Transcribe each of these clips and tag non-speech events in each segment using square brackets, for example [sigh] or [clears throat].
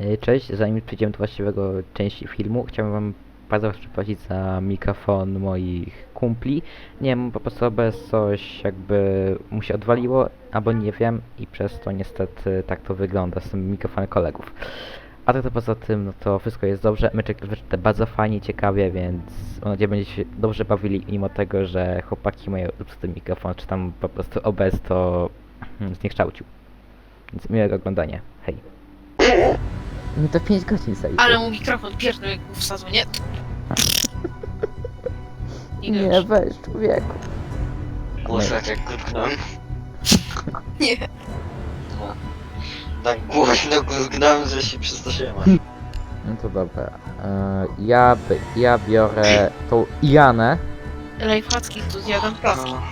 E, Cześć, zanim przejdziemy do właściwego części filmu, chciałbym wam bardzo przeprosić za mikrofon moich kumpli. Nie wiem, po prostu bez coś jakby mu się odwaliło, albo nie wiem i przez to niestety tak to wygląda z tym mikrofonem kolegów. A tak to poza tym, no to wszystko jest dobrze, meczek wyszedł bardzo fajnie, ciekawie, więc mam nadzieję, będziecie się dobrze bawili, mimo tego, że chłopaki mają ten mikrofon, czy tam po prostu OBS to hmm, zniekształcił. Więc miłego oglądania. Hej. Mi to 5 godzin zajdzie. Ale mu mikrofon pierdol jak mu wsadzą, nie? [laughs] Nie, Nie, nie. weź człowieku. Głośno jak krótknąłem. [laughs] nie. No. Tak głośno krótknąłem, że się przestraszyłem. No to dobra. E, ja, by, ja biorę tą Janę. Lifehacki tu zjadam placki. No.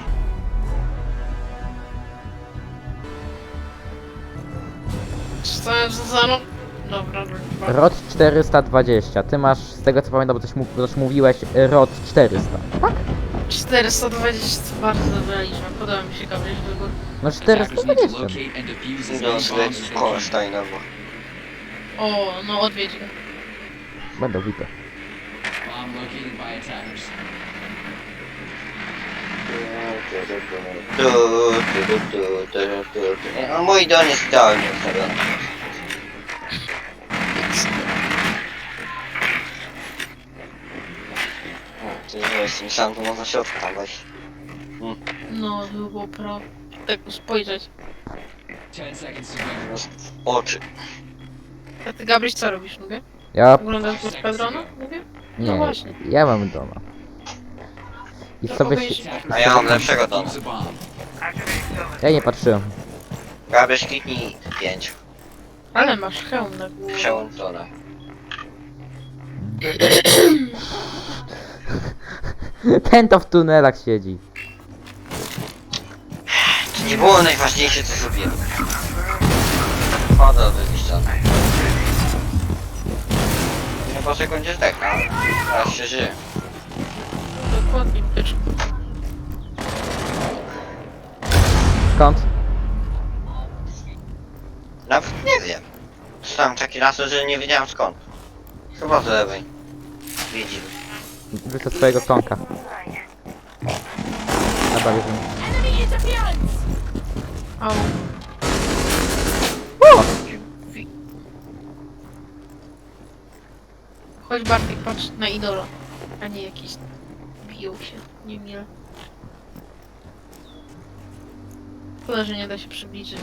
Zostałem za mną. Dobra, dobra. ROT 420. Ty masz, z tego co pamiętam, bo coś, mów, coś mówiłeś, ROT 400. 420 to bardzo dobra liczba. Podoba mi się kableć wybór. No Attackers need to 420. locate and defuse as Do many zleć bombs z as they can. Kolsztajna, bo... O, no odwiedź go. Będę du, du, du, du, du, du. Nie, No mój don jest Ty wiesz, myślałem, że można środka tam wejść. No, to by było prawo. Tak spojrzeć. 10 seconds to go. Jest Oczy. A ty Gabryś co robisz, mówię? Ja, Oglądasz go z Pedrona? Mówię? No nie, właśnie. ja mam doma. I To sobie się, A ja mam lepszego dona. Ja nie patrzyłem. Gabiesz kliknij 5. Ale masz hełm na głowie. Przełączone. [clears throat] [laughs] Ten to w tunelach siedzi. To nie było najważniejsze co zrobiłem. Pada do. No po sekundzie zdechnę. Teraz się żyje. Dokładnie, byczku. Skąd? Nawet nie wiem. Dostałem taki raz, że nie wiedziałem skąd. Chyba z lewej. Widzimy. Wrzucę swojego tonka. Dobra, bierzemy. Au. Chodź Bartek, patrz na idola. A nie jakiś... Biją się. Nie ile. Szkoda, że nie da się przybliżyć.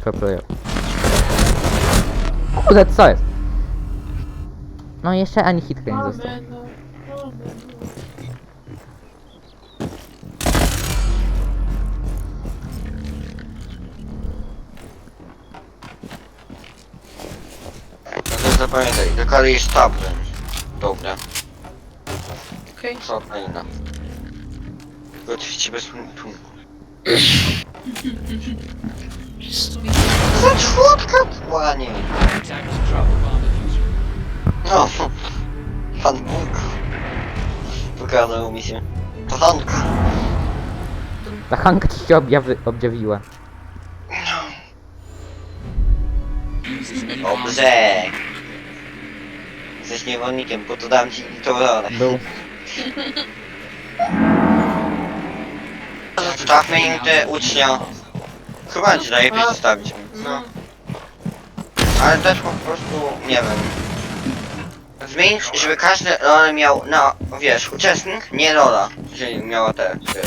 Przepraszam. Kurde, co jest? No jeszcze ani hitka nie został. No, to zapamiętaj, do kolei jest tablen. Dobra, Okej. co inna. Tylko oczywiście bez punktu. [laughs] Za czwórka płanie. No. Pan Bóg. Pokazał mi się. To Hanka. Ta Hanka ci się objawy, objawiła. As Dobrze. Jesteś niewolnikiem, bo to dam ci tą rolę. Był. Zostawmy im te ucznia. Chyba ci najlepiej zostawić. No. Ale też po prostu, nie wiem. Zmień, żeby każdy rolę miał, no wiesz, uczestnik, nie rola. Czyli miała te, wiesz,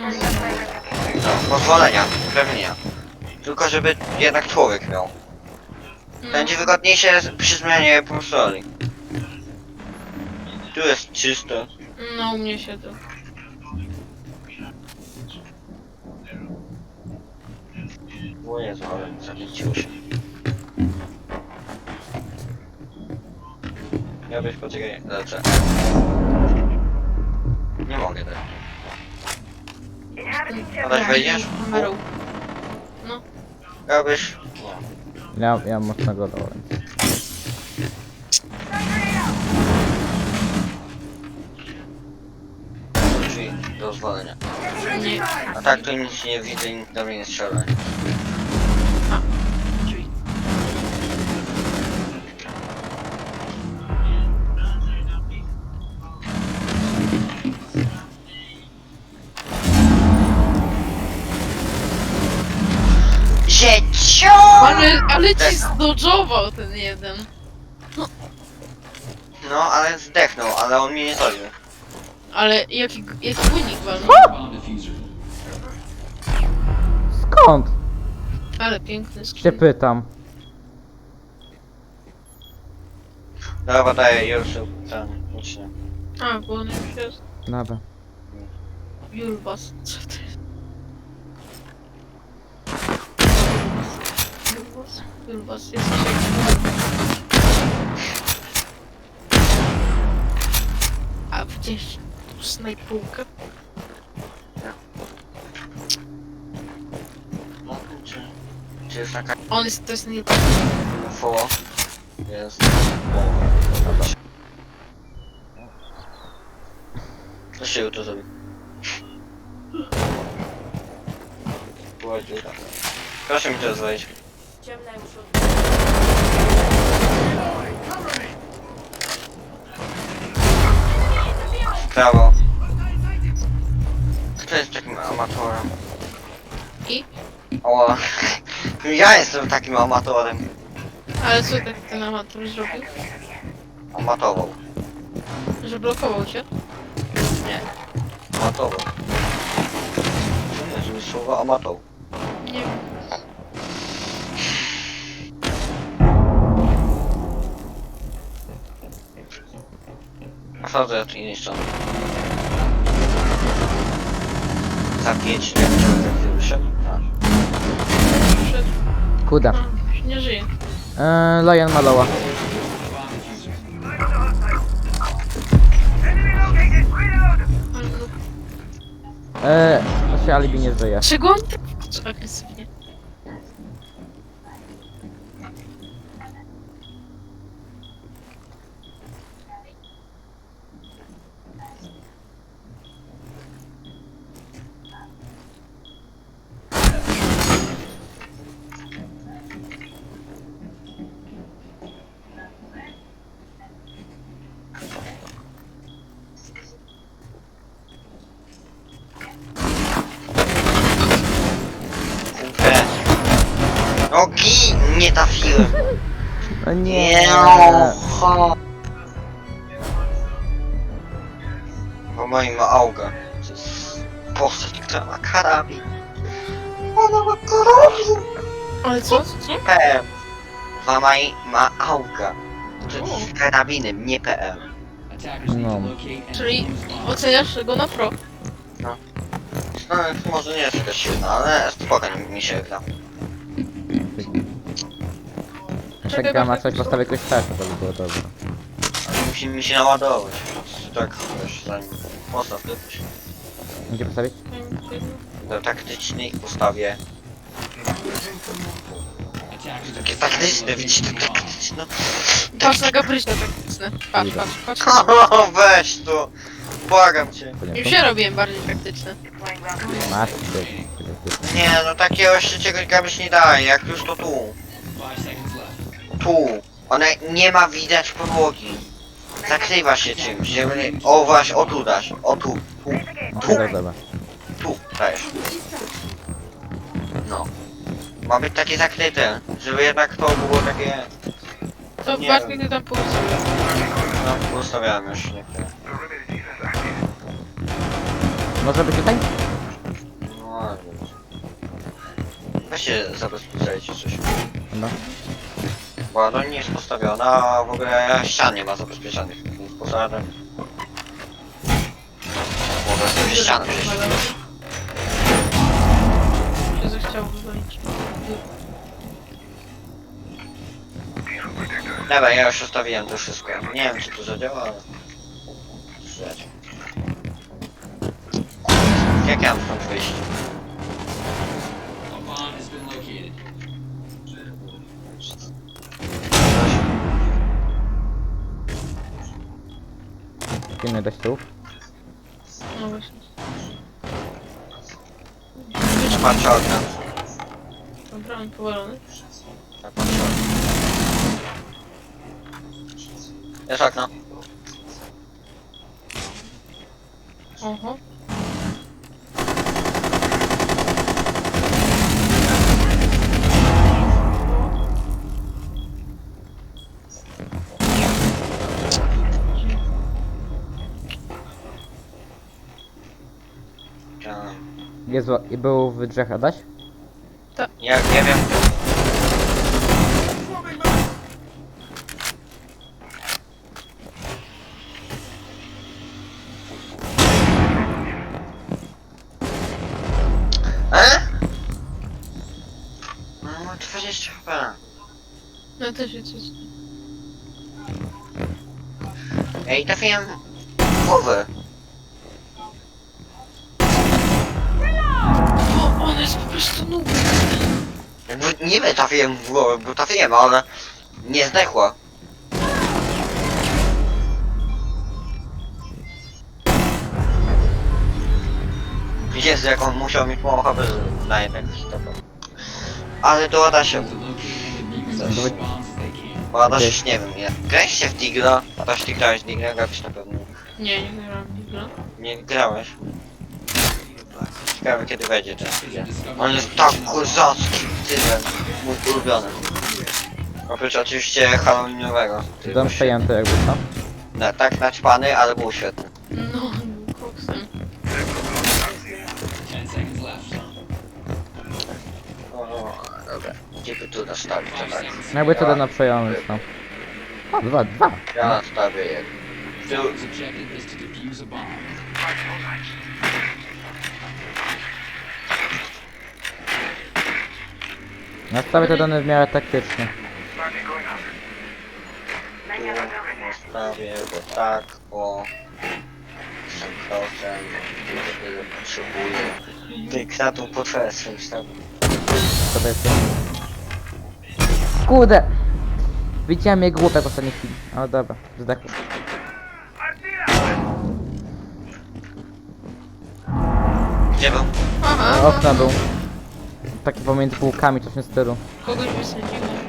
No. no, pozwolenia, uprawnienia. Tylko żeby jednak człowiek miał. No. Będzie wygodniejsze z- przy zmianie konsoli. Tu jest czysto. No, u mnie się to. O Jezu, ale zaliczyło się. Ja byś poczekaj, lecę. Nie mogę tak. Adaś wejdziesz? Kamerą. No. Ja byś... Ja, ja mocnego dołem. Drzwi do pozwolenia. Nie. A tak to nic nie widzę i nikt do mnie nie strzela. Ale, ale ci zdodżował ten jeden. No, ale zdechnął, ale on mnie nie zabił. Ale jaki, jaki unik walnął. Skąd? Ale piękny Się skin. pytam. Dobra, daję już ten, ucznię. A, bo on już jest. Dobra. Julbas. Co to jest? Julbas. Julbas jest A gdzieś tu snajpówkę? No, czy, czy jest taka On jest, to jest nie... info? Jest. Co się to zrobi? Była dziura. Proszę mi to zwalić. prawo. Kto jest takim amatorem? I? O, [laughs] ja jestem takim amatorem. Ale co tak ten amator zrobił? Amatował. Że blokował cię? Nie. Amatował. Nie, żeby słowo amatował. Nie wiem. A co, że niszczony? K5, jak ciągle wyszedł. Przyszedł. Kuda. Nie żyje. Eee, Lion Maloła. Eee, znaczy Alibi nie żyje. Czego on? Nogi! Nie trafiłem. O Nie. ho. Bo moim ma auga. To jest postać, która ma karabin. Ona ma karabin. Ale co? PM. Mama i ma auga. To jest z karabinem, nie PM. No. Czyli oceniasz go na pro. No, może nie jest jakaś silna, ale spokojnie mi się gra. Czekam na coś, postawię jakoś tak, to by było dobre. Musi mi się naładować, więc tak wiesz, zanim postaw to coś. Gdzie postawić? Do taktycznej are Takie taktyczne, widzisz, to taktyczne. Patrz na gabryśne taktyczne. Patrz, patrz, patrz. [laughs] O, weź tu! Błagam cię. Już ja robiłem bardziej taktyczne. Masz ty. Nie, no takiego jeszcze czegoś gabyś nie daje, jak już to tu. Tu. Ona nie ma widać podłogi. Zakrywa się czymś, żeby... O właśnie, o tu dasz, o tu, tu, Dobra, dobra. tu dajesz. No. Ma być takie zakryte, żeby jednak to było takie... To Nie bardziej ty tam pójdziesz. No, ustawiałem już niektóre. Może być tutaj? No, ale wiesz. Weźcie zabezpieczajcie coś. No. Bo nie jest postawiona, a w ogóle ścian nie ma zabezpieczonych. Więc poza tym... Mogę sobie ścianę przejść. Się zechciał wywalić. Dobra, ja już ustawiłem to wszystko. Nie wiem czy to zadziała, ale... Zadziała. Jak ja mam stąd wyjść? Pilnuj do tyłów. No właśnie. Patrzę okna. Dobra, on powalony. Tak, patrzę okna. Jest okno. Oho. Jest, i był w drzwiach Adaś? ja nie wiem. E? No, ma 20 HP. No też jest coś. Ej, trafiłem w głowę. Wiem, trafiłem w głowę, bo trafiłem, ale nie zdechła. Jezu, jak on musiał mieć mało HP na jednak. Ale to Adaś się, can. bo już nie wiem, ja. Grałeś się w Digla? Adaś, ty grałeś w Digla? Grałeś na pewno. Nie, nie grałam Digla. Nie grałeś. Ciekawe kiedy będzie ten Digla. On jest tak kozacki, tyle. Mój ulubiony. Oprócz oczywiście Halloweenowego. który Dom był przejęty jakby, co? Na, tak naćpany, ale był świetny. No, koksem. O, dobra. Gdzie by tu nastawić, to tak? No jakby to na przejąć, no. O, dwa, dwa. Ja nastawię je. Tu, His objective is to defuse a bomb. Nastawię te dane w miarę taktycznie. tu nastawię go tak, bo... Krokiem, kiedy potrzebuję. Dyktatu swoim tam. Co to jest? Kurde! Widziałem jego łupek w ostatniej chwili. Ale dobra, zdechł. Gdzie był? Aha, Okna był. Taki pomiędzy półkami, coś w tym stylu. kogoś wysadziło.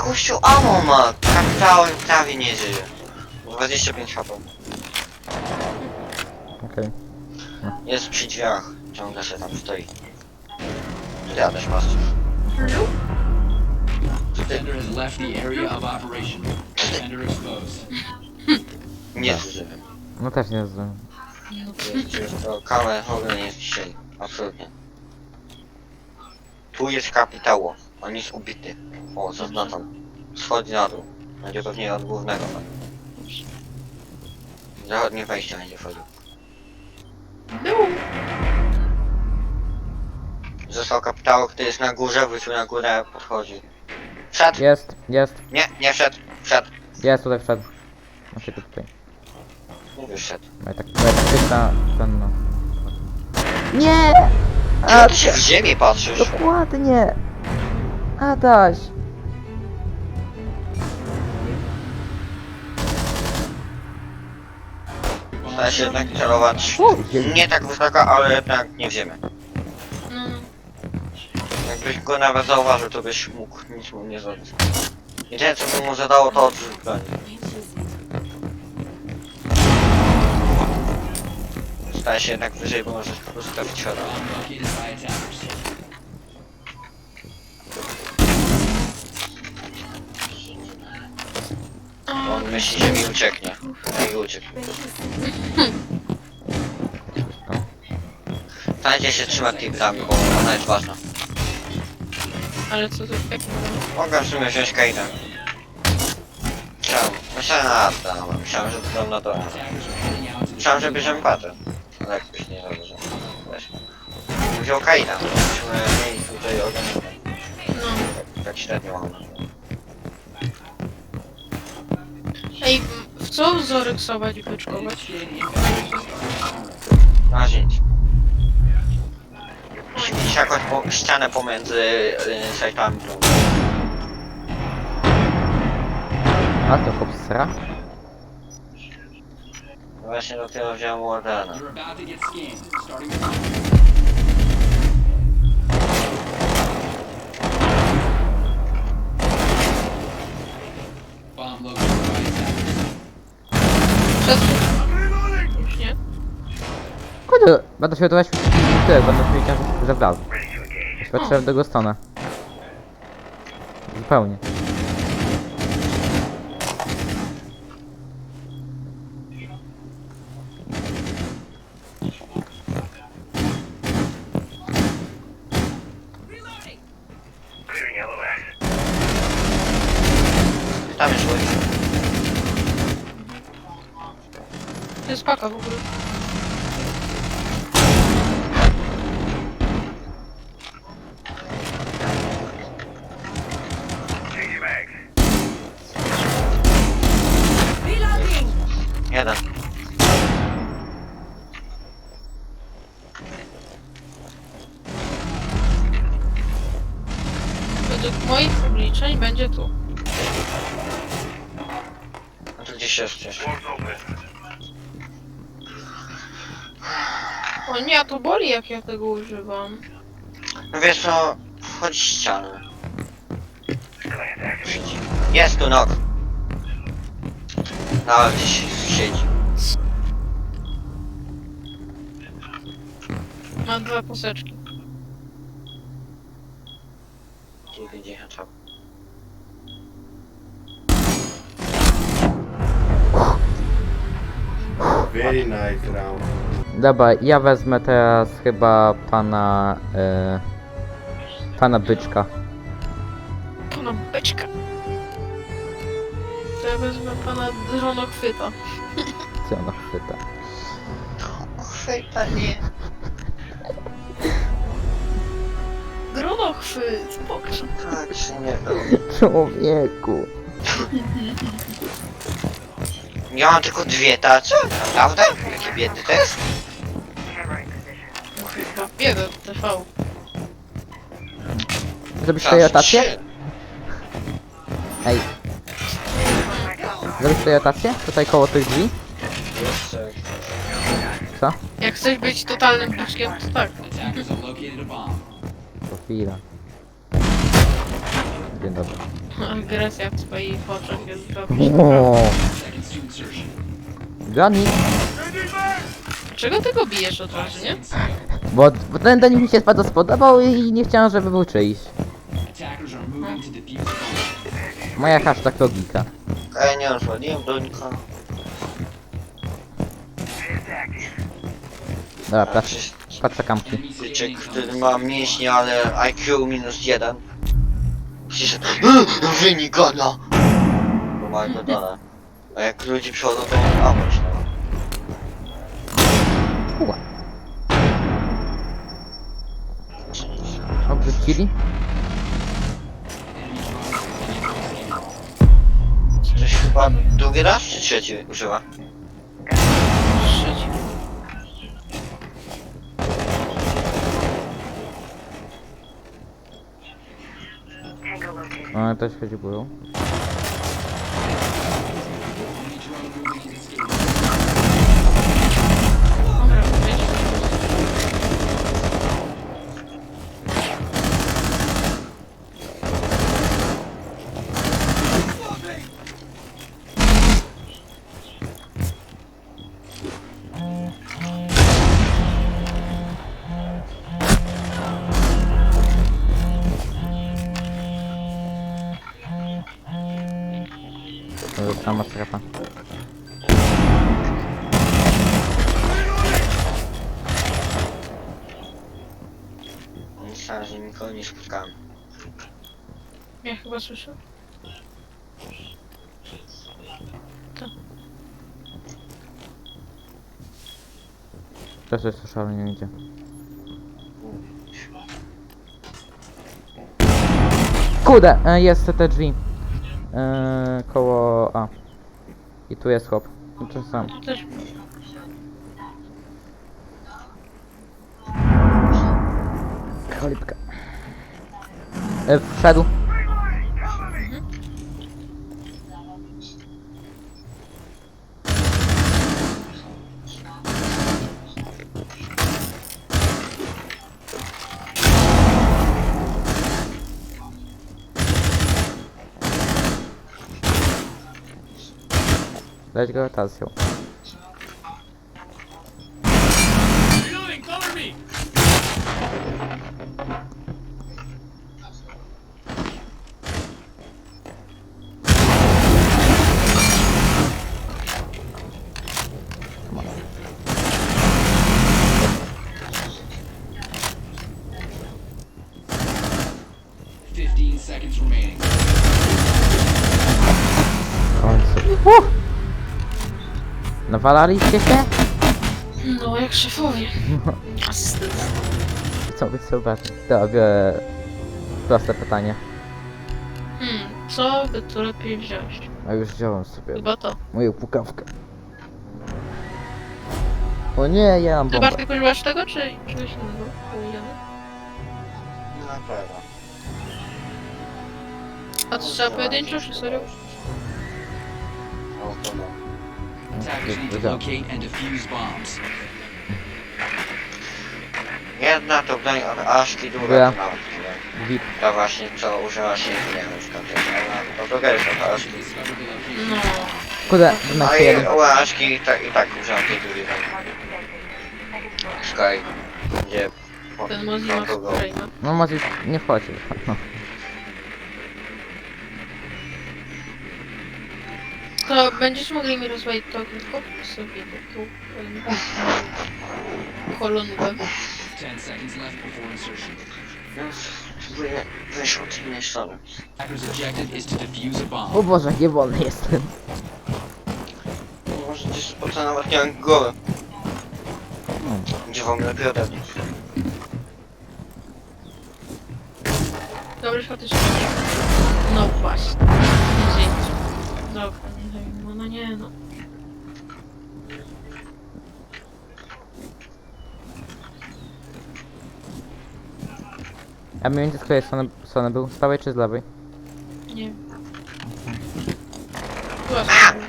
Ile gościu ammo ma? Kapitałem prawie nie żyje. 25 HP. Okej. Jest przy drzwiach. Ciągle się tam stoi. Ty Adaś masz. Defender has left the area of operation. Defender exposed. Nie zużywam. No też nie znam. To kawę w ogóle nie jest dzisiaj. Absolutnie. Tu jest kapitało. On jest ubity. O, zaznaczam. Schodzi na dół. Będzie pewnie od głównego. tak. Zachodnie wejście będzie wchodził. Został kapitał, który jest na górze, wrócił na górę, podchodzi. Wszedł! Jest, jest, Nie, nie wszedł. Wszedł. jest tutaj wszedł. Znaczy tutaj. Mówię, wszedł. Moja tak, moja taktyczna, ten no. Nie! A ty się w ziemię patrzysz. Dokładnie! Adaś! Stara się jednak celować. Nie tak wysoko, ale jednak nie w ziemię. No. Jakbyś go nawet zauważył, to byś mógł nic mu nie zrobić. Jedyne co by mu zadało to odrzut broni. Staje się jednak wyżej, bo możesz po prostu trafić środek. On myśli, że mi ucieknie. No i uciekł. Pamiętajcie się trzymać tej bramy, bo ona jest ważna. Ale co to jak Mogę w sumie wziąć Kaida. Trzeba Myślałem na Asta, no, myślałem, że to tam na to. Myślałem, że bierzemy patę. Ale jakoś nie dobrze. Weź. Wziął to byśmy mieli tutaj organizm. No. Tak średnio mam. Ej, w co zoryksować i byczkować? Na nic. Musi mieć jakąś po ścianę pomiędzy y, sajtami. tą- A to chłop sra? Właśnie dopiero wziąłem Wardena. You're about to get scanned, starting with bomb attackers. Przed... Już nie? Kurde, będę się odbywać tyle, będę się wiedział, że zabrał. Patrzę w drugą stronę. Zupełnie. Jest paka w ogóle. To boli jak ja tego używam. No wiesz co, wchodź w ścianę. Jest tu nok. Nawet gdzieś siedzi. Ma dwa poseczki. 90 tam. Very nice round. Dobra, ja wezmę teraz chyba pana... E, pana byczka. Pana beczka. To ja wezmę pana dronochwyta. Co [laughs] ona chwyta? Chwyta nie. Dronochwyt, pokaż. Tak się nie da. Człowieku. Ja mam tylko dwie tace? Naprawdę? Jakie biedy to jest? Biedę TV. Zrobisz tutaj rotację? Ej. Zrobisz tutaj rotację? Tutaj koło tych drzwi? Co? Jak chcesz być totalnym byczkiem, to tak. To chwila. Dzień dobry. Agresja w swoich oczach jest insertion. Johnny! Czego ty go bijesz od razu, nie? Bo, bo ten do nich mi się bardzo spodobał i nie chciałem, żeby był czyjś. Moja hashtag logika. Ja nie rozwaliłem dońka. Dobra, patrz, patrzę kampki. Scanning który ma mięśnie, ale IQ minus jeden. Przecież... Wynik gana! Bo ma go dane. A jak ludzi przychodzą, to on amoć, no. Uła. Obrzucili? Coś chyba drugi raz czy trzeci używa? Trzeci. O, też chodzi To już sama strefa. Myślałem, że nikogo nie spotkałem. Ja chyba słyszę. Też jest słyszał, nie idzie. Kude, e, jest te drzwi. E, koło A. I tu jest. I to sam. Tu też... Cholipka. E, wszedł. Let's go, Tássio. Nawalaliście się? No, jak szefowie. [laughs] Asystent. Co być super. Dobra, proste pytanie. Hmm, co by tu lepiej wziąć? A już wziąłem sobie Chyba to. moją pukawkę. O nie, ja mam Ty bombę. Bartek używasz tego, czy czegoś innego? Ujemy. Na pewno. A to trzeba pojedynczo, czy serio? No to no. Jedna to broń od Aszki, druga Ja. to nawet nie. Wip. Ta właśnie, co użyła się, nie wiem skąd jest, ale to druga jest od Aszki. No. Kurde, na A i u Aszki i tak, i tak użyłam tej drugiej. Sky. Gdzie... Ten Mozilla. No może już nie wchodzi. No. To będziesz mogli mi rozwalić to ognisko? Sobie taką em, kolonkę. Ten seconds left before insertion. Objective is to defuse a bomb. O Boże, wolny jestem. Może gdzieś nie mam głowy. Gdzie wam lepiej ode mnie. Dobry faktycznie. No właśnie. Dzięki. Dobra, no, nie no. A mniej więcej z której strony, strony był? Z prawej czy z lewej? Nie wiem. Właśnie.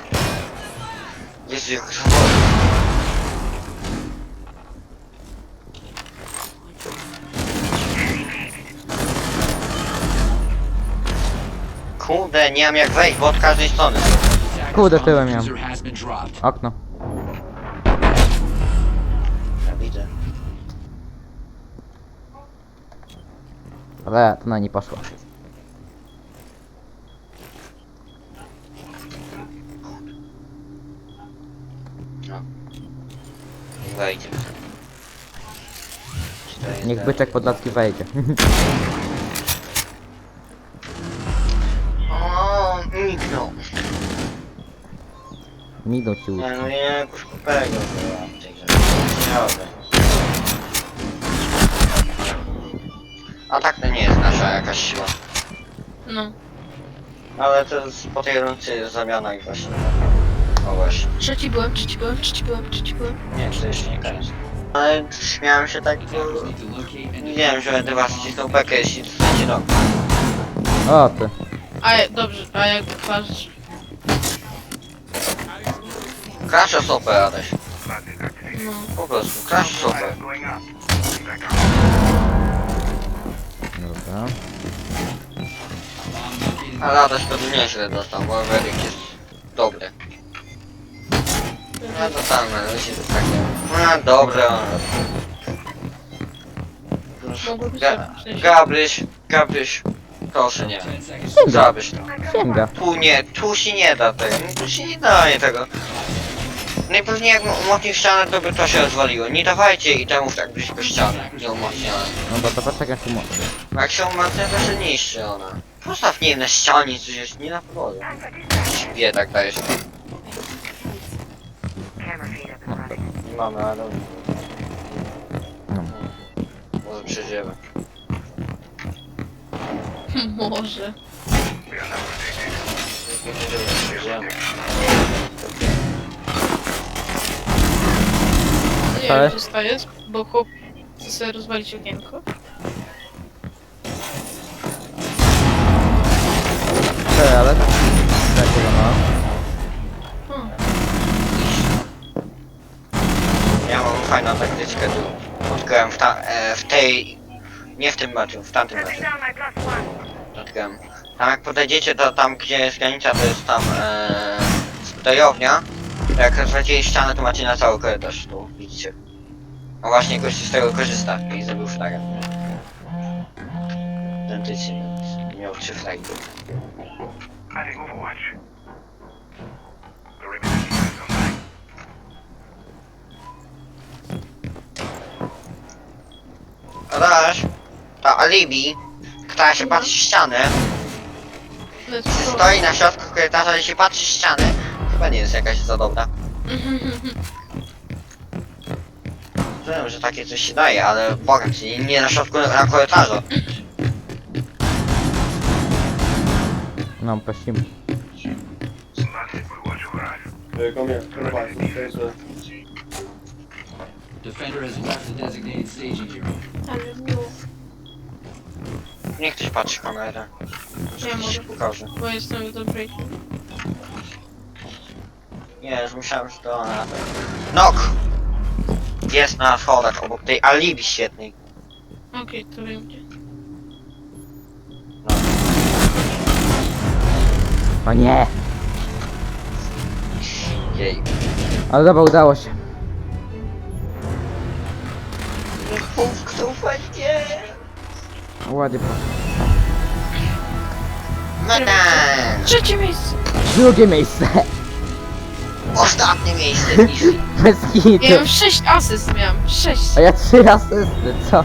Jezu, jak zawodzi. Kurde, nie mam jak wejść, bo od każdej strony. Kurde, tyłem miałem. Okno. Ja widzę. Ale to na nie poszło. Wejdzie. Niech byczek podlacki wejdzie. [laughs] Mignął ci łódź. Nie, no nie, jakoś kupego byłam w tej grze. Naprawdę. A tak to nie jest nasza jakaś siła. No. Ale to jest, po tej rundzie jest zamiana i właśnie. O właśnie. Trzeci byłem, trzeci byłem, trzeci byłem, trzeci byłem. Nie, to jeszcze nie koniec. Ale śmiałem się tak, to and widziałem, że będę was cisnął bekę, jeśli dostaniecie no. O ty. A ja- dobrze, a jak twarz. Crash osobę, Adaś. No. Po prostu, crash osobę. Dobra. Ale Adaś to nieźle dostał, bo Weryk jest dobry. No to tam, ale się to takie... No dobra. Mogłoby Ga się Gabryś, Gabryś, proszę nie. 10 seconds. Żabyś to. Sięga. Tu nie, tu się nie da tego, tu się nie daje tego. Najpewniej jak umocnił ścianę, to by to się rozwaliło. Nie dawajcie i temu tak blisko ściany, nie umocnione. No bo to poczekaj się mocno. Bo jak się umocnia, to się niszczy ona. Postaw nie wiem, na ścianie coś jest, nie na podłodze. Jakiś biedak dajesz. No, dobra. Mamy, ale... Może przeżyjemy. [laughs] Może. Nie przeżyjemy, Nie wiem, jest, bo chłop chce sobie rozwalić okienko. Czekaj, ale... Czekaj, no. Hmm. Ja mam fajną taktyczkę tu. Odgrałem w, ta, e, w tej... Nie w tym meczu, w tamtym meczu. Odgrałem. Tam jak podejdziecie, to tam gdzie jest granica, to jest tam e, zbrojownia. Jak rozwadzicie ścianę, to macie na cały korytarz, tu widzicie. No właśnie, gościu z tego korzysta i zrobił flagę. Identycznie, więc miał trzy flagi. Zobacz, ta alibi, która się patrzy w ścianę, stoi na środku korytarza i się patrzy w ścianę, chyba nie jest jakaś za dobra. [laughs] Wiem, że takie coś się daje, ale bogam cię, nie na środku na korytarzu. Prosimy. Come here. Come back. Okay, sir. Defender has left the designated staging area. Ale Niech ktoś patrzy w kamerę. Nie Że mogę. się pokaże. bo jestem w dobrej... Nie, już myślałem, że to ona. Nok! Jest na schodach obok tej alibi świetnej. Okej, to wiem gdzie. O nie! Jej. Ale dobra, udało się. Punktów będzie. Ładnie poszło. Trzecie miejsce! Drugie miejsce! Ostatnie miejsce [laughs] Niszy. Bez hitu! Ja miałem 6 asyst miałem. 6. A ja trzy asysty, co?